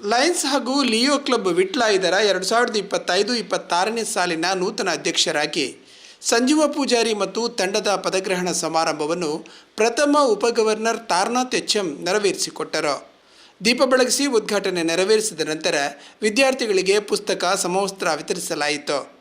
Lions ಹಾಗೂ Leo club Vitla ಇದರ ಎರಡು ಸಾವಿರದ ಇಪ್ಪತ್ತೈದು, ಇಪ್ಪತ್ತಾರನೇ ಸಾಲಿನ ನೂತನ ಅಧ್ಯಕ್ಷರಾಗಿ ಸಂಜೀವ ಪೂಜಾರಿ ಮತ್ತು ತಂಡದ ಪದಗ್ರಹಣ ಸಮಾರಂಭವನ್ನು ಪ್ರಥಮ ಉಪಗವರ್ನರ್ ತಾರ್ನಾಥ್ ಎಚ್ ಎಂ ನೆರವೇರಿಸಿಕೊಟ್ಟರು. ದೀಪ ಬೆಳಗಿಸಿ ಉದ್ಘಾಟನೆ ನೆರವೇರಿಸಿದ ನಂತರ ವಿದ್ಯಾರ್ಥಿಗಳಿಗೆ ಪುಸ್ತಕ ಸಮವಸ್ತ್ರ ವಿತರಿಸಲಾಯಿತು.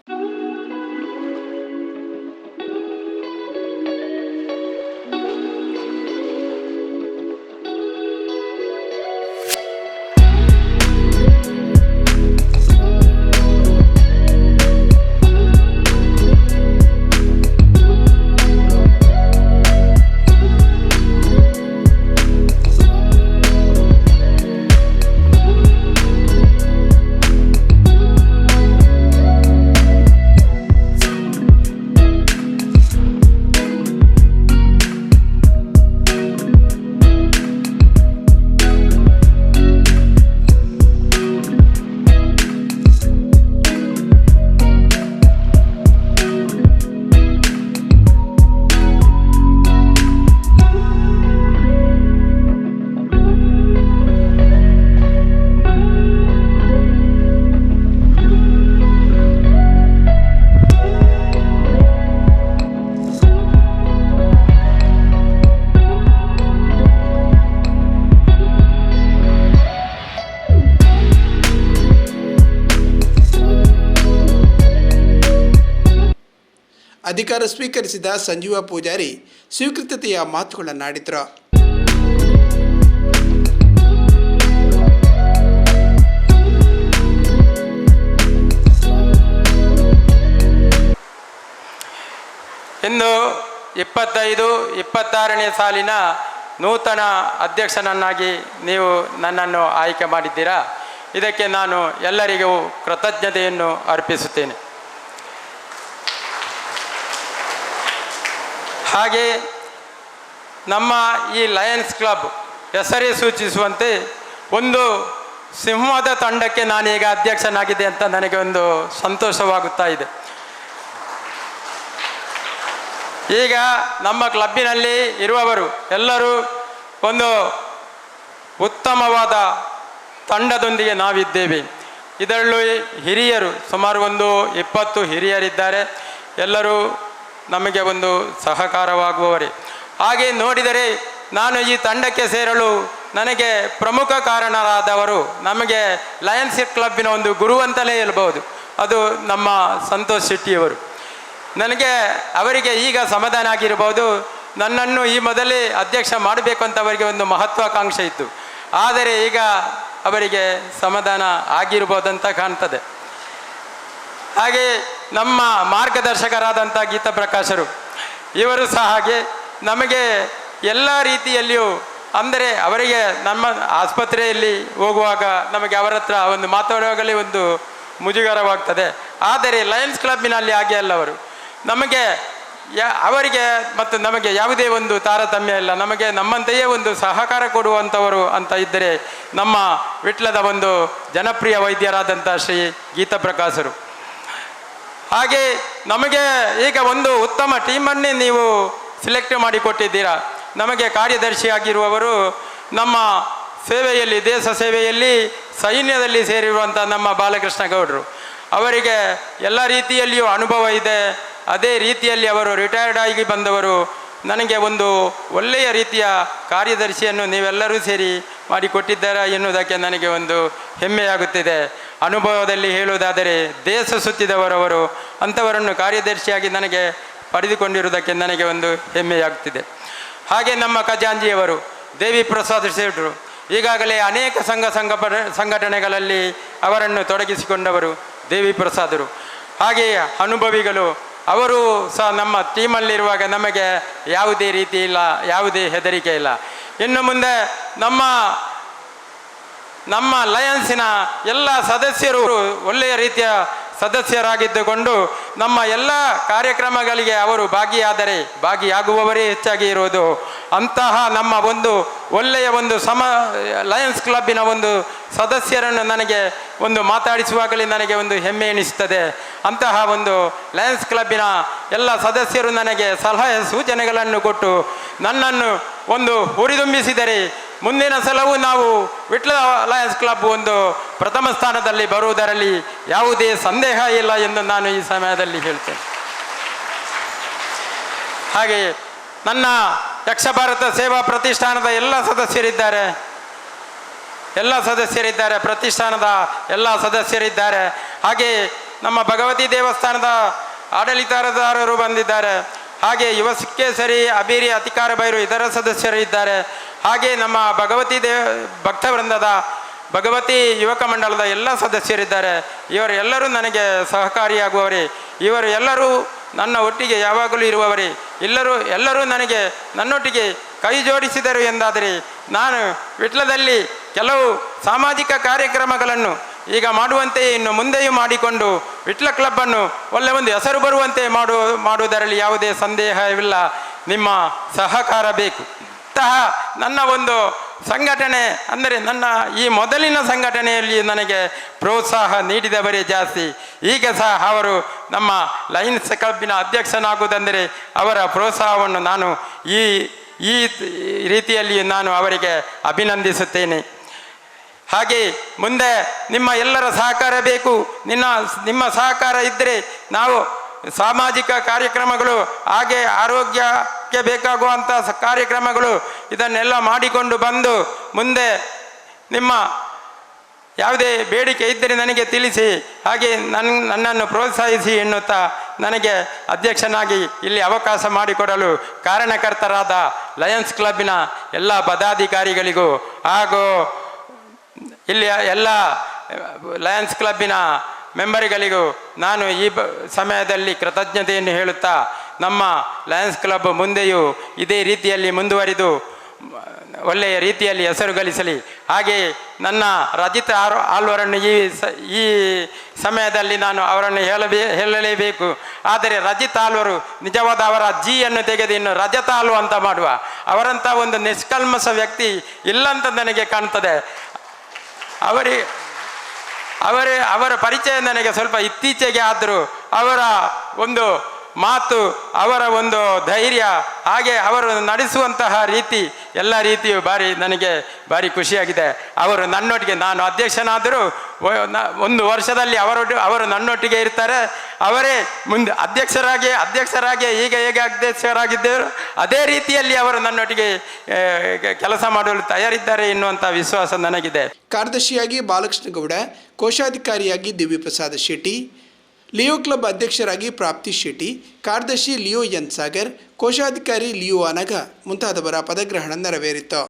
ಅಧಿಕಾರ ಸ್ವೀಕರಿಸಿದ ಸಂಜೀವ ಪೂಜಾರಿ ಸ್ವೀಕೃತತೆಯ ಮಾತುಗಳನ್ನಾಡಿದರು ಇಂದು ಇಪ್ಪತ್ತೈದು, ಇಪ್ಪತ್ತಾರನೇ ಸಾಲಿನ ನೂತನ ಅಧ್ಯಕ್ಷನನ್ನಾಗಿ ನೀವು ನನ್ನನ್ನು ಆಯ್ಕೆ ಮಾಡಿದ್ದೀರಾ? ಇದಕ್ಕೆ ನಾನು ಎಲ್ಲರಿಗೂ ಕೃತಜ್ಞತೆಯನ್ನು ಅರ್ಪಿಸುತ್ತೇನೆ. ಹಾಗೆ ನಮ್ಮ ಈ ಲಯನ್ಸ್ ಕ್ಲಬ್ ಹೆಸರೇ ಸೂಚಿಸುವಂತೆ ಒಂದು ಸಿಂಹದ ತಂಡಕ್ಕೆ ನಾನೀಗ ಅಧ್ಯಕ್ಷನಾಗಿದೆ ಅಂತ ನನಗೆ ಒಂದು ಸಂತೋಷವಾಗುತ್ತಾ ಇದೆ. ಈಗ ನಮ್ಮ ಕ್ಲಬ್ಬಿನಲ್ಲಿ ಇರುವವರು ಎಲ್ಲರೂ ಒಂದು ಉತ್ತಮವಾದ ತಂಡದೊಂದಿಗೆ ನಾವಿದ್ದೇವೆ. ಇದರಲ್ಲೂ ಹಿರಿಯರು ಸುಮಾರು ಒಂದು ಇಪ್ಪತ್ತು ಹಿರಿಯರಿದ್ದಾರೆ. ಎಲ್ಲರೂ ನಮಗೆ ಒಂದು ಸಹಕಾರವಾಗುವವರೇ. ಹಾಗೆ ನೋಡಿದರೆ ನಾನು ಈ ತಂಡಕ್ಕೆ ಸೇರಲು ನನಗೆ ಪ್ರಮುಖ ಕಾರಣರಾದವರು ನಮಗೆ ಲಯನ್ಸ್ ಕ್ಲಬ್ಬಿನ ಒಂದು ಗುರು ಅಂತಲೇ ಹೇಳ್ಬೋದು. ಅದು ನಮ್ಮ ಸಂತೋಷ್ ಶೆಟ್ಟಿಯವರು. ನನಗೆ ಅವರಿಗೆ ಈಗ ಸಮಾಧಾನ ಆಗಿರ್ಬೋದು. ನನ್ನನ್ನು ಈ ಮೊದಲೇ ಅಧ್ಯಕ್ಷ ಮಾಡಬೇಕು ಅಂತ ಅವರಿಗೆ ಒಂದು ಮಹತ್ವಾಕಾಂಕ್ಷೆ ಇತ್ತು. ಆದರೆ ಈಗ ಅವರಿಗೆ ಸಮಾಧಾನ ಆಗಿರ್ಬೋದಂತ ಕಾಣ್ತದೆ. ಹಾಗೆ ನಮ್ಮ ಮಾರ್ಗದರ್ಶಕರಾದಂಥ ಗೀತಾ ಪ್ರಕಾಶರು ಇವರು ಸಹ ಹಾಗೆ ನಮಗೆ ಎಲ್ಲ ರೀತಿಯಲ್ಲಿಯೂ ಅಂದರೆ ಅವರಿಗೆ ನಮ್ಮ ಆಸ್ಪತ್ರೆಯಲ್ಲಿ ಹೋಗುವಾಗ ನಮಗೆ ಅವರ ಹತ್ರ ಒಂದು ಮಾತಾಡುವಾಗಲೇ ಒಂದು ಮುಜುಗರವಾಗ್ತದೆ. ಆದರೆ ಲಯನ್ಸ್ ಕ್ಲಬ್ಬಿನಲ್ಲಿ ಹಾಗೆ ಅಲ್ಲ ಅವರು. ನಮಗೆ ಅವರಿಗೆ ಮತ್ತು ನಮಗೆ ಯಾವುದೇ ಒಂದು ತಾರತಮ್ಯ ಇಲ್ಲ. ನಮಗೆ ನಮ್ಮಂತೆಯೇ ಒಂದು ಸಹಕಾರ ಕೊಡುವಂಥವರು ಅಂತ ಇದ್ದರೆ ನಮ್ಮ ವಿಟ್ಲದ ಒಂದು ಜನಪ್ರಿಯ ವೈದ್ಯರಾದಂಥ ಶ್ರೀ ಗೀತಾ ಪ್ರಕಾಶರು ಹಾಗೆ ನಮಗೆ ಈಗ ಒಂದು ಉತ್ತಮ ಟೀಮನ್ನೇ ನೀವು ಸಿಲೆಕ್ಟ್ ಮಾಡಿಕೊಟ್ಟಿದ್ದೀರಾ. ನಮಗೆ ಕಾರ್ಯದರ್ಶಿಯಾಗಿರುವವರು ನಮ್ಮ ಸೇವೆಯಲ್ಲಿ, ದೇಶ ಸೇವೆಯಲ್ಲಿ, ಸೈನ್ಯದಲ್ಲಿ ಸೇರಿರುವಂಥ ನಮ್ಮ ಬಾಲಕೃಷ್ಣ ಗೌಡರು. ಅವರಿಗೆ ಎಲ್ಲ ರೀತಿಯಲ್ಲಿಯೂ ಅನುಭವ ಇದೆ. ಅದೇ ರೀತಿಯಲ್ಲಿ ಅವರು ರಿಟೈರ್ಡ್ ಆಗಿ ಬಂದವರು. ನನಗೆ ಒಂದು ಒಳ್ಳೆಯ ರೀತಿಯ ಕಾರ್ಯದರ್ಶಿಯನ್ನು ನೀವೆಲ್ಲರೂ ಸೇರಿ ಮಾಡಿಕೊಟ್ಟಿದ್ದೀರಾ ಎನ್ನುವುದಕ್ಕೆ ನನಗೆ ಒಂದು ಹೆಮ್ಮೆಯಾಗುತ್ತಿದೆ. ಅನುಭವದಲ್ಲಿ ಹೇಳುವುದಾದರೆ ದೇಶ ಸುತ್ತಿದವರವರು ಅಂಥವರನ್ನು ಕಾರ್ಯದರ್ಶಿಯಾಗಿ ನನಗೆ ಪಡೆದುಕೊಂಡಿರುವುದಕ್ಕೆ ನನಗೆ ಒಂದು ಹೆಮ್ಮೆಯಾಗ್ತಿದೆ ಹಾಗೆ ನಮ್ಮ ಖಜಾಂಜಿಯವರು ದೇವಿ ಪ್ರಸಾದ್ ಶೇಟ್ರು, ಈಗಾಗಲೇ ಅನೇಕ ಸಂಘ ಸಂಘ ಸಂಘಟನೆಗಳಲ್ಲಿ ಅವರನ್ನು ತೊಡಗಿಸಿಕೊಂಡವರು ದೇವಿ ಪ್ರಸಾದರು. ಹಾಗೆಯೇ ಅನುಭವಿಗಳು, ಅವರು ಸಹ ನಮ್ಮ ಟೀಮಲ್ಲಿರುವಾಗ ನಮಗೆ ಯಾವುದೇ ರೀತಿ ಇಲ್ಲ, ಯಾವುದೇ ಹೆದರಿಕೆ ಇಲ್ಲ. ಇನ್ನು ಮುಂದೆ ನಮ್ಮ ನಮ್ಮ ಲಯನ್ಸಿನ ಎಲ್ಲ ಸದಸ್ಯರು ಒಳ್ಳೆಯ ರೀತಿಯ ಸದಸ್ಯರಾಗಿದ್ದುಕೊಂಡು ನಮ್ಮ ಎಲ್ಲ ಕಾರ್ಯಕ್ರಮಗಳಿಗೆ ಅವರು ಭಾಗಿಯಾದರೆ, ಭಾಗಿಯಾಗುವವರೇ ಹೆಚ್ಚಾಗಿ ಇರುವುದು. ಅಂತಹ ನಮ್ಮ ಒಂದು ಒಳ್ಳೆಯ ಒಂದು ಸಮ ಲಯನ್ಸ್ ಕ್ಲಬ್ಬಿನ ಒಂದು ಸದಸ್ಯರನ್ನು ನನಗೆ ಒಂದು ಮಾತಾಡಿಸುವಾಗಲೇ ನನಗೆ ಒಂದು ಹೆಮ್ಮೆ ಎನಿಸುತ್ತದೆ. ಅಂತಹ ಒಂದು ಲಯನ್ಸ್ ಕ್ಲಬ್ಬಿನ ಎಲ್ಲ ಸದಸ್ಯರು ನನಗೆ ಸಲಹೆ ಸೂಚನೆಗಳನ್ನು ಕೊಟ್ಟು ನನ್ನನ್ನು ಒಂದು ಹುರಿದುಂಬಿಸಿದರೆ ಮುಂದಿನ ಸಲವೂ ನಾವು ವಿಟ್ಲ ಅಲಯನ್ಸ್ ಕ್ಲಬ್ ಒಂದು ಪ್ರಥಮ ಸ್ಥಾನದಲ್ಲಿ ಬರುವುದರಲ್ಲಿ ಯಾವುದೇ ಸಂದೇಹ ಇಲ್ಲ ಎಂದು ನಾನು ಈ ಸಮಯದಲ್ಲಿ ಹೇಳ್ತೇನೆ. ಹಾಗೆ ನನ್ನ ಯಕ್ಷ ಭಾರತ ಸೇವಾ ಪ್ರತಿಷ್ಠಾನದ ಎಲ್ಲ ಸದಸ್ಯರಿದ್ದಾರೆ. ಎಲ್ಲ ಸದಸ್ಯರಿದ್ದಾರೆ, ಪ್ರತಿಷ್ಠಾನದ ಎಲ್ಲ ಸದಸ್ಯರಿದ್ದಾರೆ. ಹಾಗೆ ನಮ್ಮ ಭಗವತಿ ದೇವಸ್ಥಾನದ ಆಡಳಿತದಾರರು ಬಂದಿದ್ದಾರೆ. ಹಾಗೆ ಯುವ ಸಿಕ್ಕೇಸರಿ, ಅಬೀರಿ, ಅಧಿಕಾರ ಬೈರು ಇತರ ಸದಸ್ಯರು ಇದ್ದಾರೆ ಹಾಗೆ ನಮ್ಮ ಭಗವತಿ ದೇವ ಭಕ್ತವೃಂದದ ಭಗವತಿ ಯುವಕ ಮಂಡಲದ ಎಲ್ಲ ಸದಸ್ಯರಿದ್ದಾರೆ. ಇವರು ಎಲ್ಲರೂ ನನಗೆ ಸಹಕಾರಿಯಾಗುವವರೇ. ಇವರು ಎಲ್ಲರೂ ನನ್ನ ಒಟ್ಟಿಗೆ ಯಾವಾಗಲೂ ಇರುವವರೇ. ಎಲ್ಲರೂ ಎಲ್ಲರೂ ನನಗೆ ನನ್ನೊಟ್ಟಿಗೆ ಕೈ ಜೋಡಿಸಿದರು ಎಂದಾದರೆ ನಾನು ವಿಟ್ಲದಲ್ಲಿ ಕೆಲವು ಸಾಮಾಜಿಕ ಕಾರ್ಯಕ್ರಮಗಳನ್ನು ಈಗ ಮಾಡುವಂತೆ ಇನ್ನು ಮುಂದೆಯೂ ಮಾಡಿಕೊಂಡು ವಿಟ್ಲ ಕ್ಲಬ್ಬನ್ನು ಒಳ್ಳೆ ಒಂದು ಹೆಸರು ಬರುವಂತೆ ಮಾಡು, ಮಾಡುವುದರಲ್ಲಿ ಯಾವುದೇ ಸಂದೇಹವಿಲ್ಲ. ನಿಮ್ಮ ಸಹಕಾರ ಬೇಕು. ಇಂತಹ ನನ್ನ ಒಂದು ಸಂಘಟನೆ, ಅಂದರೆ ನನ್ನ ಈ ಮೊದಲಿನ ಸಂಘಟನೆಯಲ್ಲಿ ನನಗೆ ಪ್ರೋತ್ಸಾಹ ನೀಡಿದವರೇ ಜಾಸ್ತಿ. ಈಗ ಸಹ ಅವರು ನಮ್ಮ ಲಯನ್ಸ್ ಕ್ಲಬ್ಬಿನ ಅಧ್ಯಕ್ಷನಾಗುವುದೆಂದರೆ ಅವರ ಪ್ರೋತ್ಸಾಹವನ್ನು ನಾನು ಈ ಈ ರೀತಿಯಲ್ಲಿ ನಾನು ಅವರಿಗೆ ಅಭಿನಂದಿಸುತ್ತೇನೆ. ಹಾಗೆ ಮುಂದೆ ನಿಮ್ಮ ಎಲ್ಲರ ಸಹಕಾರ ಬೇಕು. ನಿನ್ನ, ನಿಮ್ಮ ಸಹಕಾರ ಇದ್ದರೆ ನಾವು ಸಾಮಾಜಿಕ ಕಾರ್ಯಕ್ರಮಗಳು, ಹಾಗೆ ಆರೋಗ್ಯಕ್ಕೆ ಬೇಕಾಗುವಂಥ ಕಾರ್ಯಕ್ರಮಗಳು ಇದನ್ನೆಲ್ಲ ಮಾಡಿಕೊಂಡು ಬಂದು ಮುಂದೆ ನಿಮ್ಮ ಯಾವುದೇ ಬೇಡಿಕೆ ಇದ್ದರೆ ನನಗೆ ತಿಳಿಸಿ. ಹಾಗೆ ನನ್ನ ನನ್ನನ್ನು ಪ್ರೋತ್ಸಾಹಿಸಿ ಎನ್ನುತ್ತಾ ನನಗೆ ಅಧ್ಯಕ್ಷನಾಗಿ ಇಲ್ಲಿ ಅವಕಾಶ ಮಾಡಿಕೊಡಲು ಕಾರಣಕರ್ತರಾದ ಲಯನ್ಸ್ ಕ್ಲಬ್ಬಿನ ಎಲ್ಲ ಪದಾಧಿಕಾರಿಗಳಿಗೂ ಹಾಗೂ ಇಲ್ಲಿ ಎಲ್ಲ ಲಯನ್ಸ್ ಕ್ಲಬ್ಬಿನ ಮೆಂಬರ್ಗಳಿಗೂ ನಾನು ಈ ಸಮಯದಲ್ಲಿ ಕೃತಜ್ಞತೆಯನ್ನು ಹೇಳುತ್ತಾ ನಮ್ಮ ಲಯನ್ಸ್ ಕ್ಲಬ್ ಮುಂದೆಯೂ ಇದೇ ರೀತಿಯಲ್ಲಿ ಮುಂದುವರಿದು, ಒಳ್ಳೆಯ ರೀತಿಯಲ್ಲಿ ಹೆಸರು ಗಳಿಸಲಿ. ಹಾಗೆ ನನ್ನ ರಜಿತ ಆರ್, ಆಳ್ವರನ್ನು ಈ ಸ, ಈ ಸಮಯದಲ್ಲಿ ನಾನು ಅವರನ್ನು ಹೇಳಬೇ, ಹೇಳಲೇಬೇಕು. ಆದರೆ ರಜಿತ ಆಳ್ವರು ನಿಜವಾದ ಅವರ ಜಿಯನ್ನು ತೆಗೆದು ಇನ್ನು ರಜತ ಆಳ್ವ ಅಂತ ಮಾಡುವ. ಅವರಂಥ ಒಂದು ನಿಷ್ಕಲ್ಮಸ ವ್ಯಕ್ತಿ ಇಲ್ಲ ಅಂತ ನನಗೆ ಕಾಣ್ತದೆ. ಅವರಿ, ಅವರೇ, ಅವರ ಪರಿಚಯ ನನಗೆ ಸ್ವಲ್ಪ ಇತ್ತೀಚೆಗೆ ಆದರೂ ಅವರ ಒಂದು ಮಾತು ಅವರ ಒಂದು ಧೈರ್ಯ, ಹಾಗೆ ಅವರು ನಡೆಸುವಂತಹ ರೀತಿ, ಎಲ್ಲ ರೀತಿಯು ಭಾರಿ ನನಗೆ ಭಾರಿ ಖುಷಿಯಾಗಿದೆ. ಅವರು ನನ್ನೊಟ್ಟಿಗೆ, ನಾನು ಅಧ್ಯಕ್ಷನಾದರೂ ಒಂದು ವರ್ಷದಲ್ಲಿ ಅವರೊಟ್ಟು, ಅವರು ನನ್ನೊಟ್ಟಿಗೆ ಇರ್ತಾರೆ. ಅವರೇ ಮುಂದೆ ಅಧ್ಯಕ್ಷರಾಗಿ ಅಧ್ಯಕ್ಷರಾಗಿ ಈಗ ಹೇಗೆ ಅಧ್ಯಕ್ಷರಾಗಿದ್ದರು, ಅದೇ ರೀತಿಯಲ್ಲಿ ಅವರು ನನ್ನೊಟ್ಟಿಗೆ ಕೆಲಸ ಮಾಡಲು ತಯಾರಿದ್ದಾರೆ ಎನ್ನುವಂಥ ವಿಶ್ವಾಸ ನನಗಿದೆ. ಕಾರ್ಯದರ್ಶಿಯಾಗಿ ಬಾಲಕೃಷ್ಣಗೌಡ ಕೋಶಾಧಿಕಾರಿಯಾಗಿ ದಿವ್ಯಪ್ರಸಾದ್ ಶೆಟ್ಟಿ ಲಿಯೋ ಕ್ಲಬ್ ಅಧ್ಯಕ್ಷರಾಗಿ ಪ್ರಾಪ್ತಿ ಶೆಟ್ಟಿ, ಕಾರ್ಯದರ್ಶಿ ಲಿಯೋ ಎನ್ ಸಾಗರ್ ಕೋಶಾಧಿಕಾರಿ ಲಿಯೋ ಅನಗ ಮುಂತಾದವರ ಪದಗ್ರಹಣ ನೆರವೇರಿತು.